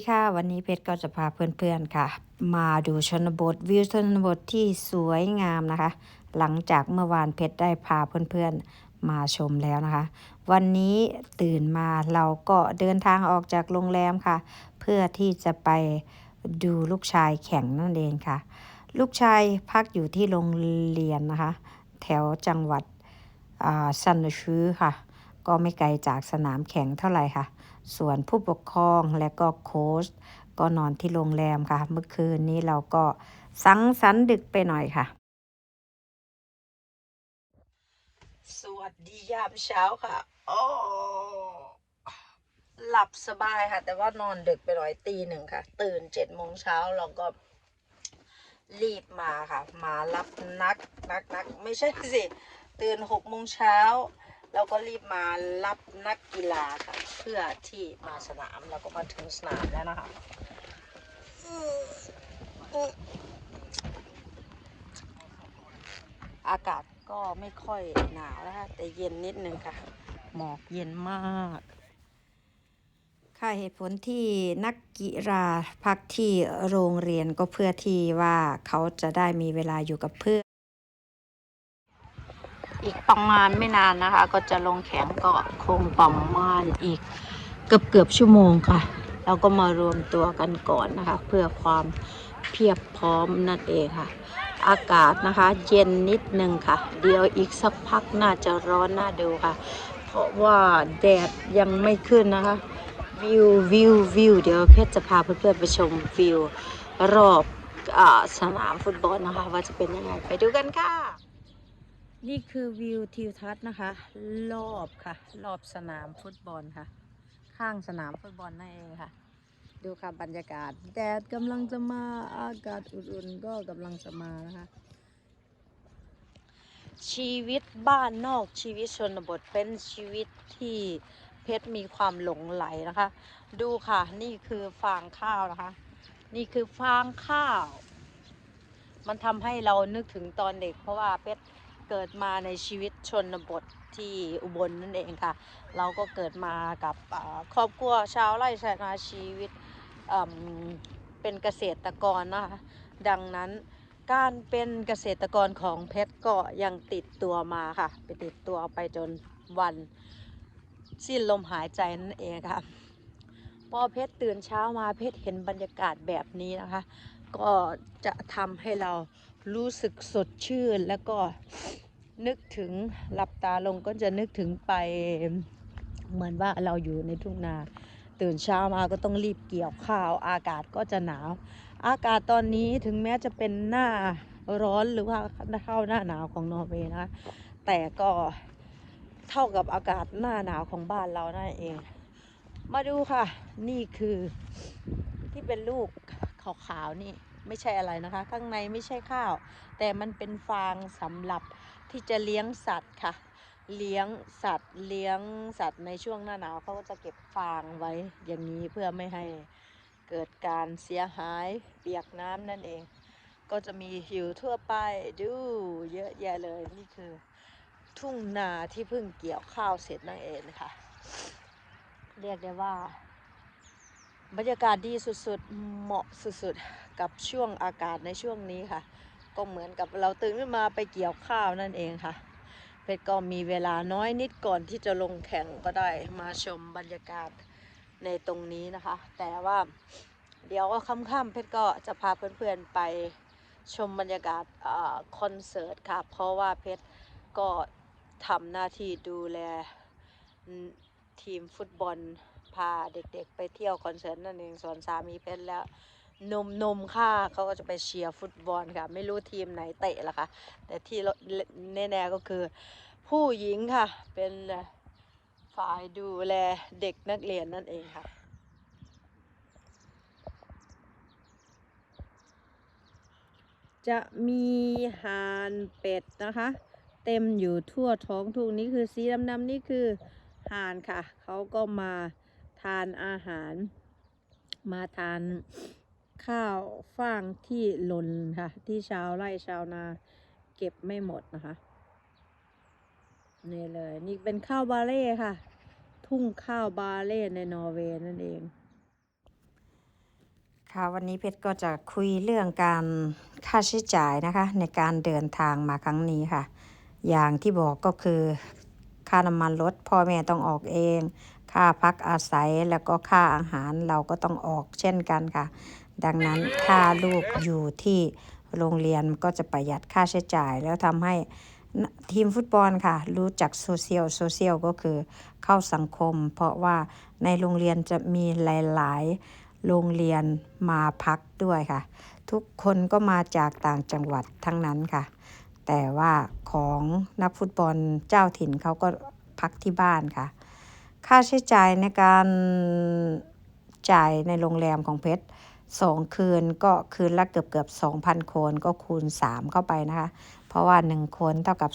ดีค่ะ วันนี้เพชรก็จะพาเพื่อนๆค่ะ มาดูชนบทวิวชนบทที่สวยงามนะคะ หลังจากเมื่อวานเพชรได้พาเพื่อนๆมาชมแล้วนะคะ วันนี้ตื่นมาเราก็เดินทางออกจากโรงแรมค่ะ เพื่อที่จะไปดูลูกชายแข่งนั่นเองค่ะ ลูกชายพักอยู่ที่โรงเรียนนะคะ แถวจังหวัดซันชือค่ะ ก็ไม่ไกลจากสนามแข่งเท่าไหร่ค่ะ ส่วนผู้ปกครองและก็โค้ชก็นอนที่โรงแรมค่ะ เมื่อคืนนี้เราก็สังสรรค์ดึกไปหน่อยค่ะ สวัสดียามเช้าค่ะโอ้หลับสบายค่ะ แต่ว่านอนดึกไปหน่อยตีหนึ่งค่ะ ตื่นเจ็ดโมงเช้าเราก็รีบมาค่ะ มารับนักนักนัก ไม่ใช่สิ ตื่นหกโมงเช้า เราก็รีบมารับนักกีฬาค่ะ เพื่อที่มาสนามเราก็มาถึงสนามแล้วนะคะอากาศก็ไม่ค่อยหนาวนะคะแต่เย็นนิดนึงค่ะ หมอกเย็นมาก ค่ะเหตุผลที่นักกีฬาพักที่โรงเรียนก็เพื่อที่ว่าเขาจะได้มีเวลาอยู่กับเพื่อน อีกประมาณไม่นานนะคะ ก็จะลงแข่งก็คงประมาณอีกเกือบเกือบชั่วโมงค่ะ เราก็มารวมตัวกันก่อนนะคะ เพื่อความเพียบพร้อมนั่นเองค่ะ อากาศนะคะ เย็นนิดนึงค่ะ เดี๋ยวอีกสักพักน่าจะร้อนน่าดูค่ะ เพราะว่าแดดยังไม่ขึ้นนะคะวิววิววิวเดี๋ยวเพชรจะพาเพื่อนๆไปชมวิวรอบอสนามฟุตบอลนะคะ ว่าจะเป็นยังไงไปดูกันค่ะ นี่คือวิวทิวทัศน์นะคะ รอบค่ะ รอบสนามฟุตบอลค่ะ ข้างสนามฟุตบอลนั่นเองค่ะ ดูค่ะบรรยากาศ แดดกำลังจะมาอากาศอุ่นๆก็กำลังจะมานะคะ ชีวิตบ้านนอกชีวิตชนบทเป็นชีวิตที่เพชรมีความหลงไหลนะคะ ดูค่ะนี่คือฟางข้าวนะคะ นี่คือฟางข้าว มันทำให้เรานึกถึงตอนเด็กเพราะว่าเพชร เกิดมาในชีวิตชนบทที่อุบลนั่นเองค่ะ เราก็เกิดมากับครอบครัวชาวไร่ชาวนาชีวิตเป็นเกษตรกรนะคะ ดังนั้นการเป็นเกษตรกรของเพชรก็ยังติดตัวมาค่ะ ไปติดตัวไปจนวันสิ้นลมหายใจนั่นเองค่ะ พอเพชรตื่นเช้ามาเพชรเห็นบรรยากาศแบบนี้นะคะ ก็จะทำให้เรา รู้สึกสดชื่นแล้วก็นึกถึงหลับตาลงก็จะนึกถึงไปเหมือนว่าเราอยู่ในทุ่งนาตื่นเช้ามาก็ต้องรีบเกี่ยวข้าวอากาศก็จะหนาว อากาศตอนนี้ถึงแม้จะเป็นหน้าร้อนหรือว่าเข้าหน้าหนาวของนอร์เวย์นะแต่ก็เท่ากับอากาศหน้าหนาวของบ้านเรานั่นเอง มาดูค่ะ นี่คือที่เป็นลูกขาวๆนี่ ไม่ใช่อะไรนะคะ ข้างในไม่ใช่ข้าว แต่มันเป็นฟางสำหรับที่จะเลี้ยงสัตว์ค่ะ เลี้ยงสัตว์เลี้ยงสัตว์ในช่วงหน้าหนาวเขาก็จะเก็บฟางไว้อย่างนี้เพื่อไม่ให้เกิดการเสียหายเปียกน้ำนั่นเอง ก็จะมีอยู่ทั่วไปดูเยอะแยะเลยนี่คือ ทุ่งนาที่เพิ่งเกี่ยวข้าวเสร็จนั่นเองค่ะ เรียกได้ว่า บรรยากาศดีสุดๆ เหมาะสุดๆ กับช่วงอากาศในช่วงนี้ค่ะ ก็เหมือนกับเราตื่นขึ้นมาไปเกี่ยวข้าวนั่นเองค่ะ เพชรก็มีเวลาน้อยนิดก่อนที่จะลงแข่งก็ได้มาชมบรรยากาศในตรงนี้นะคะ แต่ว่าเดี๋ยวก็ค่ำๆเพชรก็จะพาเพื่อนๆไปชมบรรยากาศอคอนเสิร์ตค่ะ เพราะว่าเพชรก็ทำหน้าที่ดูแลทีมฟุตบอลพาเด็กๆ ไปเที่ยวคอนเสิร์ตนั่นเองส่วนสามีเพชรแล้ว นมนมค่าเขาก็จะไปเชียร์ฟุตบอลค่ะ ไม่รู้ทีมไหนเตะละคะแต่ที่แน่ๆก็คือ ผู้หญิงค่ะ เป็นฝ่ายดูแลเด็กนักเรียนนั่นเองค่ะจะมีหานเป็ดนะคะ เต็มอยู่ทั่วท้องทุ่งนี้คือสีดำๆนี่คือห่านค่ะ เขาก็มาทานอาหาร มาทาน ข้าวฟ่างที่หล่นค่ะ ที่ชาวไร่ชาวนาเก็บไม่หมดนะคะ นี่เลย นี่เป็นข้าวบาเล่ค่ะ ทุ่งข้าวบาเล่ในนอร์เวย์นั่นเองค่ะวันนี้เพชรก็จะคุยเรื่องการค่าใช้จ่ายนะคะ ในการเดินทางมาครั้งนี้ค่ะ อย่างที่บอกก็คือค่าน้ำมันรถพ่อแม่ต้องออกเอง ค่าพักอาศัยแล้วก็ค่าอาหารเราก็ต้องออกเช่นกันค่ะ ดังนั้นถ้าลูกอยู่ที่โรงเรียนก็จะประหยัดค่าใช้จ่าย แล้วทำให้ทีมฟุตบอลค่ะ รู้จักโซเชียลโซเชียลก็คือเข้าสังคม เพราะว่าในโรงเรียนจะมีหลาย ๆ โรงเรียนมาพักด้วยค่ะ ทุกคนก็มาจากต่างจังหวัดทั้งนั้นค่ะ แต่ว่าของนักฟุตบอลเจ้าถิ่นเขาก็พักที่บ้านค่ะ ค่าใช้จ่ายในการจ่ายในโรงแรมของเพชร สองคืนก็คืนละเกือบเกือบ2,000 คนก็คูณ 3 เข้าไปนะคะ เพราะว่า 1 คนเท่ากับ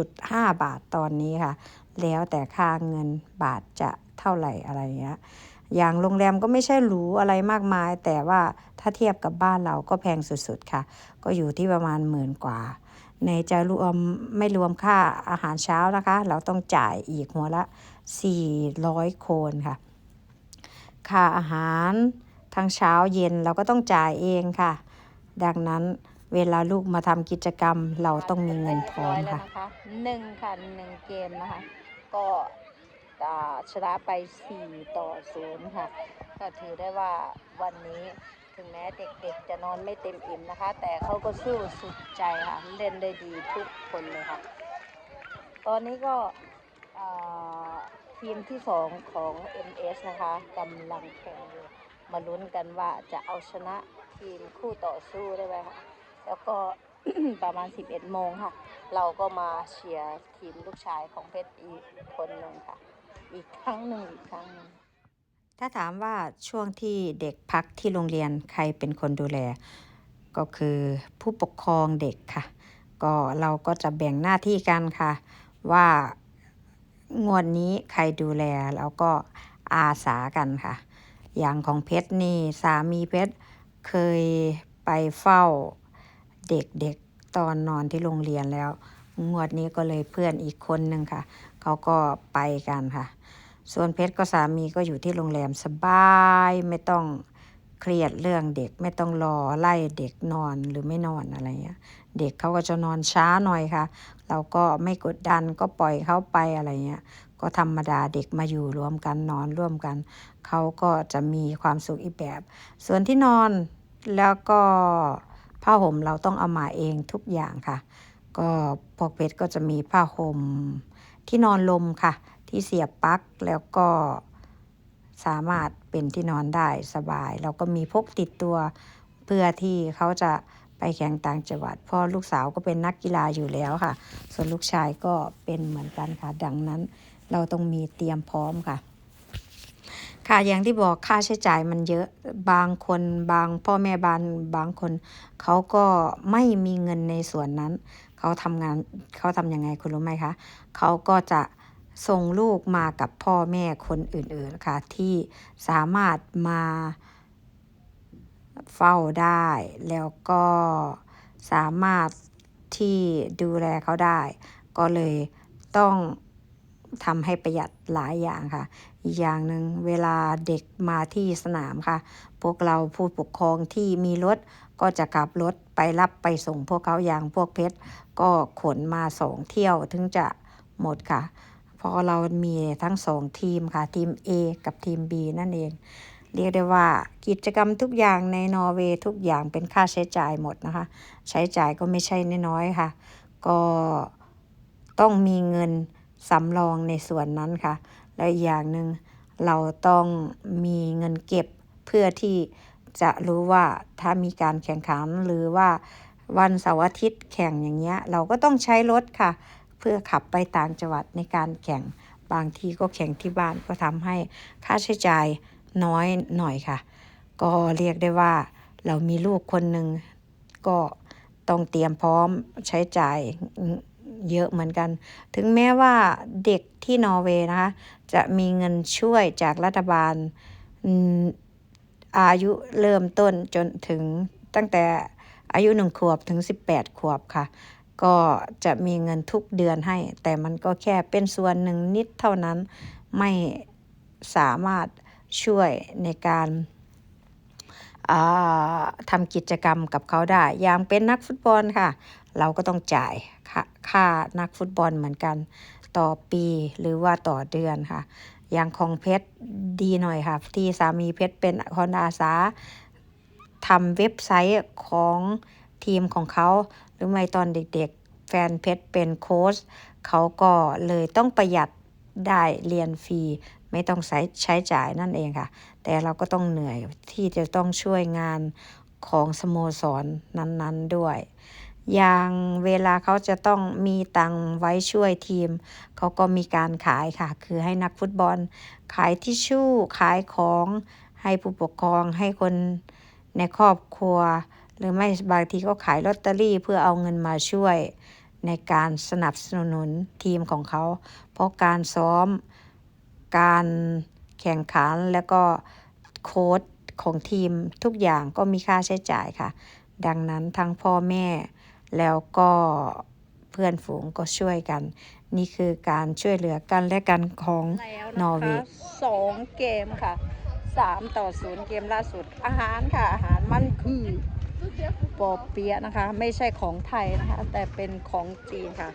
3.5 บาทตอนนี้ค่ะ แล้วแต่ค่าเงินบาทจะเท่าไหร่อะไรเงี้ยอย่างโรงแรมก็ไม่ใช่หรูอะไรมากมาย แต่ว่าถ้าเทียบกับบ้านเราก็แพงสุดๆค่ะ ก็อยู่ที่ประมาณหมื่นกว่า ในจะรวมไม่รวมค่าอาหารเช้านะคะ เราต้องจ่ายอีกหัวละ 400 โคนค่ะ ค่าอาหาร ทั้งเช้าเย็นเราก็ต้องจ่ายเองค่ะ ดังนั้นเวลาลูกมาทำกิจกรรมเราต้องมีเงินพร้อมค่ะหนึ่งค่ะหนึ่งเกมนะคะ ก็ชนะไป 4 ต่อ 0 ค่ะ ก็ถือได้ว่าวันนี้ถึงแม้เด็กๆ จะนอนไม่เต็มอิ่มนะคะ แต่เขาก็สู้สุดใจค่ะ เล่นได้ดีทุกคนเลยค่ะ ตอนนี้ก็ทีมที่สองของ MS นะคะกำลังแข่งอยู่ มาลุ้นกันว่าจะเอาชนะทีมคู่ต่อสู้ได้ไหมคะแล้วก็ ประมาณ 11 โมงค่ะ เราก็มาเชียร์ทีมลูกชายของเพชรอีกคนหนึ่งค่ะ อีกครั้งหนึ่งอีกครั้งหนึ่งถ้าถามว่าช่วงที่เด็กพักที่โรงเรียนใครเป็นคนดูแล ก็คือผู้ปกครองเด็กค่ะ ก็เราก็จะแบ่งหน้าที่กันค่ะ ว่างวดนี้ใครดูแลแล้วก็อาสากันค่ะ อย่างของเพชรนี่สามีเพชรเคยไปเฝ้าเด็กๆตอนนอนที่โรงเรียนแล้ว งวดนี้ก็เลยเพื่อนอีกคนหนึ่งค่ะ เขาก็ไปกันค่ะ ส่วนเพชรก็สามีก็อยู่ที่โรงแรมสบายไม่ต้องเครียดเรื่องเด็กไม่ต้องรอไล่เด็กนอนหรือไม่นอนอะไรเงี้ยเด็กเขาก็จะนอนช้าหน่อยค่ะ เราก็ไม่กดดันก็ปล่อยเขาไปอะไรเงี้ย ก็ธรรมดาเด็กมาอยู่รวมกันนอนร่วมกัน เขาก็จะมีความสุขอีกแบบ ส่วนที่นอนแล้วก็ผ้าห่มเราต้องเอามาเองทุกอย่างค่ะ ก็พวกเพชรก็จะมีผ้าห่มที่นอนลมค่ะ ที่เสียบปลั๊กแล้วก็สามารถเป็นที่นอนได้สบาย เราก็มีพกติดตัวเพื่อที่เขาจะไปแข่งต่างจังหวัดพ่อลูกสาวก็เป็นนักกีฬาอยู่แล้วค่ะ ส่วนลูกชายก็เป็นเหมือนกันค่ะ ดังนั้น เราต้องมีเตรียมพร้อมค่ะ ค่ะอย่างที่บอกค่าใช้จ่ายมันเยอะบางคนบางพ่อแม่บานบางคน เขาก็ไม่มีเงินในส่วนนั้น เขาทำงานเขาทำยังไงคุณรู้ไหมคะเขาก็จะส่งลูกมากับพ่อแม่คนอื่นๆค่ะที่สามารถมาเฝ้าได้ แล้วก็สามารถที่ดูแลเขาได้ ก็เลยต้อง ทำให้ประหยัดหลายอย่างค่ะ อีกอย่างหนึ่งเวลาเด็กมาที่สนามค่ะ พวกเราผู้ปกครองที่มีรถก็จะขับรถไปรับไปส่งพวกเขาอย่างพวกเพชรก็ขนมาสองเที่ยวถึงจะหมดค่ะ เพราะเรามีทั้งสองทีมค่ะ ทีม A กับทีม B นั่นเอง เรียกได้ว่ากิจกรรมทุกอย่างในนอร์เวย์ทุกอย่างเป็นค่าใช้จ่ายหมดนะคะ ใช้จ่ายก็ไม่ใช่น้อยๆค่ะ ก็ต้องมีเงิน สำรองในส่วนนั้นค่ะ แล้วอีกอย่างหนึ่งเราต้องมีเงินเก็บเพื่อที่จะรู้ว่าถ้ามีการแข่งขันหรือว่าวันเสาร์อาทิตย์แข่งอย่างเงี้ยเราก็ต้องใช้รถค่ะ เพื่อขับไปต่างจังหวัดในการแข่งบางทีก็แข่งที่บ้านก็ทำให้ค่าใช้จ่ายน้อยหน่อยค่ะ ก็เรียกได้ว่าเรามีลูกคนหนึ่งก็ต้องเตรียมพร้อมใช้จ่าย เยอะเหมือนกัน ถึงแม้ว่าเด็กที่นอร์เวย์นะคะ จะมีเงินช่วยจากรัฐบาลอายุเริ่มต้นจนถึงตั้งแต่อายุหนึ่งขวบถึง 18 ขวบค่ะ ก็จะมีเงินทุกเดือนให้ แต่มันก็แค่เป็นส่วนหนึ่งนิดเท่านั้นไม่สามารถช่วยในการ ทำกิจกรรมกับเขาได้ อย่างเป็นนักฟุตบอลค่ะ เราก็ต้องจ่ายค่าคานักฟุตบอลเหมือนกัน ต่อปีหรือว่าต่อเดือนค่ะ อย่างของเพชรดีหน่อยค่ะ ที่สามีเพชรเป็นคนอาสาทำเว็บไซต์ของทีมของเขา หรือไม่ตอนเด็กๆ แฟนเพชรเป็นโค้ชเขาก็เลยต้องประหยัดได้เรียนฟรี ไม่ต้องใช้ใช้จ่ายนั่นเองค่ะ แต่เราก็ต้องเหนื่อยที่จะต้องช่วยงานของสโมสรนั้นๆด้วย อย่างเวลาเขาจะต้องมีตังไว้ช่วยทีม เขาก็มีการขายค่ะ คือให้นักฟุตบอล ขายทิชชู่ ขายของ ให้ผู้ปกครอง ให้คนในครอบครัว หรือไม่บางทีก็ขายลอตเตอรี่เพื่อเอาเงินมาช่วยในการสนับสนุนทีมของเขา เพราะการซ้อม การแข่งขันแล้วก็โค้ดของทีมทุกอย่างก็มีค่าใช้จ่ายค่ะ ดังนั้นทั้งพ่อแม่แล้วก็เพื่อนฝูงก็ช่วยกัน นี่คือการช่วยเหลือกันและกันของนอร์เวย์สองเกมค่ะสามต่อศูนย์เกมล่าสุดอาหารค่ะ อาหารมันคือปอเปี๊ยะนะคะ ไม่ใช่ของไทยนะคะ แต่เป็นของจีนค่ะ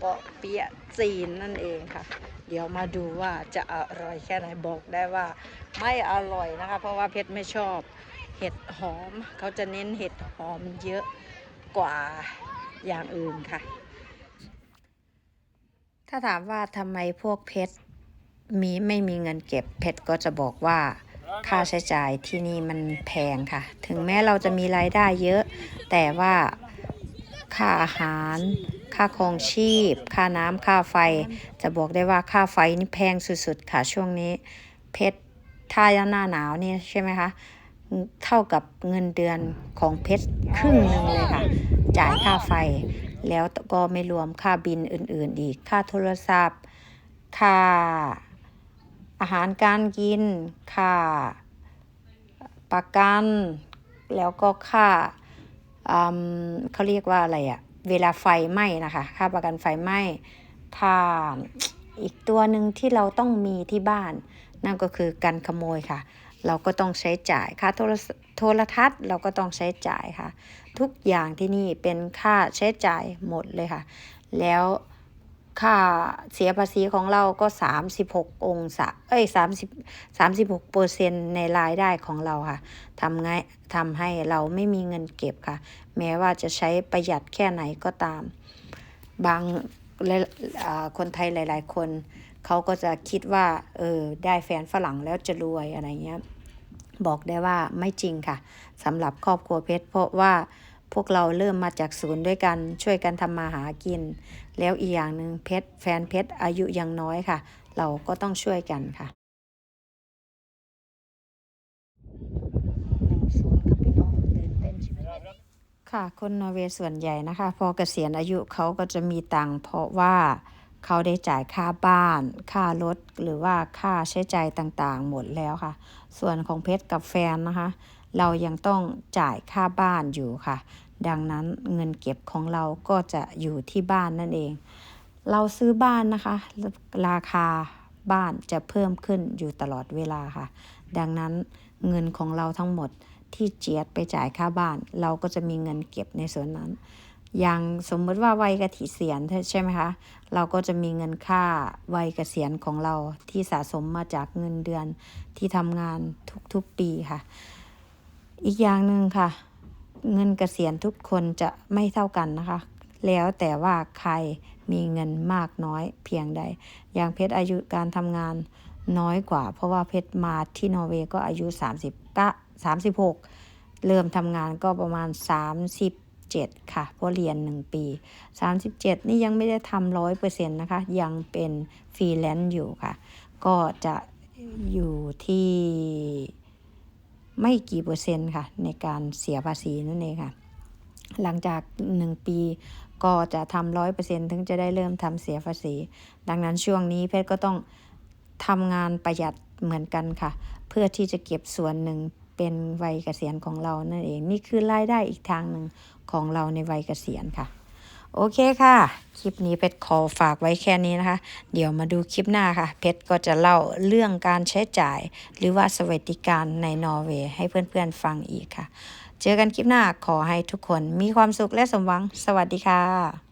ปอเปี๊ยะจีนนั่นเองค่ะ เดี๋ยวมาดูว่าจะอร่อยแค่ไหนบอกได้ว่าไม่อร่อยนะคะ เพราะว่าเพชรไม่ชอบเห็ดหอมเขาจะเน้นเห็ดหอมเยอะกว่าอย่างอื่นค่ะ ถ้าถามว่าทำไมพวกเพชรมีไม่มีเงินเก็บเพชรก็จะบอกว่าค่าใช้จ่ายที่นี่มันแพงค่ะ ถึงแม้เราจะมีรายได้เยอะ แต่ว่าค่าอาหาร ค่าครองชีพ ค่าน้ำค่าไฟ จะบอกได้ว่าค่าไฟนี่แพงสุดๆค่ะช่วงนี้ เพชรถ้าหน้าหนาวนี่ใช่ไหมคะเท่ากับเงินเดือนของเพชรครึ่งหนึ่งเลยค่ะ จ่ายค่าไฟ แล้วก็ไม่รวมค่าบินอื่น ๆ อีก ค่าโทรศัพท์ ค่าอาหารการกิน ค่าประกัน แล้วก็ค่าอืมเขาเรียกว่าอะไรอะ เวลาไฟไหม้นะคะ ค่าประกันไฟไหม้ ถ้าอีกตัวหนึ่งที่เราต้องมีที่บ้าน นั่นก็คือการขโมยค่ะ เราก็ต้องใช้จ่ายค่าโทรศโทรทัศน์เราก็ต้องใช้จ่ายค่ะ ทุกอย่างที่นี่เป็นค่าใช้จ่ายหมดเลยค่ะ แล้ว ค่าเสียภาษีของเราก็36องศาเอ้ย30 36เปอร์เซ็นในรายได้ของเราค่ะทำไงทำให้เราไม่มีเงินเก็บค่ะ แม้ว่าจะใช้ประหยัดแค่ไหนก็ตาม บางและคนไทยหลาย ๆ คน เขาก็จะคิดว่า เออ ได้แฟนฝรั่งแล้วจะรวยอะไรเงี้ย บอกได้ว่าไม่จริงค่ะสำหรับครอบครัวเพชรเพราะว่า พวกเราเริ่มมาจากศูนย์ด้วยกัน ช่วยกันทำมาหากิน แล้วอีกอย่างหนึ่งเพชรแฟนเพชรอายุยังน้อยค่ะ เราก็ต้องช่วยกันค่ะค่ะคนนอร์เวย์ส่วนใหญ่นะคะ พอเกษียณอายุเขาก็จะมีตังค์เพราะว่าเขาได้จ่ายค่าบ้าน ค่ารถหรือว่าค่าใช้จ่ายต่างๆ หมดแล้วค่ะ ส่วนของเพชรกับแฟนนะคะ เรายังต้องจ่ายค่าบ้านอยู่ค่ะ ดังนั้นเงินเก็บของเราก็จะอยู่ที่บ้านนั่นเอง เราซื้อบ้านนะคะ ราคาบ้านจะเพิ่มขึ้นอยู่ตลอดเวลาค่ะ ดังนั้นเงินของเราทั้งหมดที่เจียดไปจ่ายค่าบ้าน เราก็จะมีเงินเก็บในส่วนนั้น อย่างสมมติว่าวัยเกษียณใช่ไหมคะ เราก็จะมีเงินค่าวัยเกษียณของเราที่สะสมมาจากเงินเดือนที่ทำงานทุกๆปีค่ะ อีกอย่างหนึ่งค่ะ เงินเกษียณทุกคนจะไม่เท่ากันนะคะ แล้วแต่ว่าใครมีเงินมากน้อยเพียงใด อย่างเพชรอายุการทำงานน้อยกว่า เพราะว่าเพชรมาที่นอร์เวย์ก็อายุ 30 36 เริ่มทำงานก็ประมาณ 37 ค่ะ เพราะเรียน 1 ปี 37 นี่ยังไม่ได้ทำร้อยเปอร์เซ็นต์นะคะ ยังเป็นฟรีแลนซ์อยู่ค่ะ ก็จะอยู่ที่ ไม่กี่เปอร์เซ็นต์ค่ะ ในการเสียภาษีนั่นเองค่ะ หลังจาก 1 ปีก็จะทำร้อยเปอร์เซ็นต์ถึงจะได้เริ่มทำเสียภาษี ดังนั้นช่วงนี้เพชรก็ต้องทำงานประหยัดเหมือนกันค่ะ เพื่อที่จะเก็บส่วนหนึ่งเป็นวัยเกษียณของเรานั่นเอง นี่คือรายได้อีกทางหนึ่งของเราในวัยเกษียณค่ะ โอเคค่ะ คลิปนี้เพชรขอฝากไว้แค่นี้นะคะ เดี๋ยวมาดูคลิปหน้าค่ะ เพชรก็จะเล่าเรื่องการใช้จ่าย หรือว่าสวัสดิการในนอร์เวย์ให้เพื่อนๆฟังอีกค่ะ เจอกันคลิปหน้าขอให้ทุกคนมีความสุขและสมหวัง สวัสดีค่ะ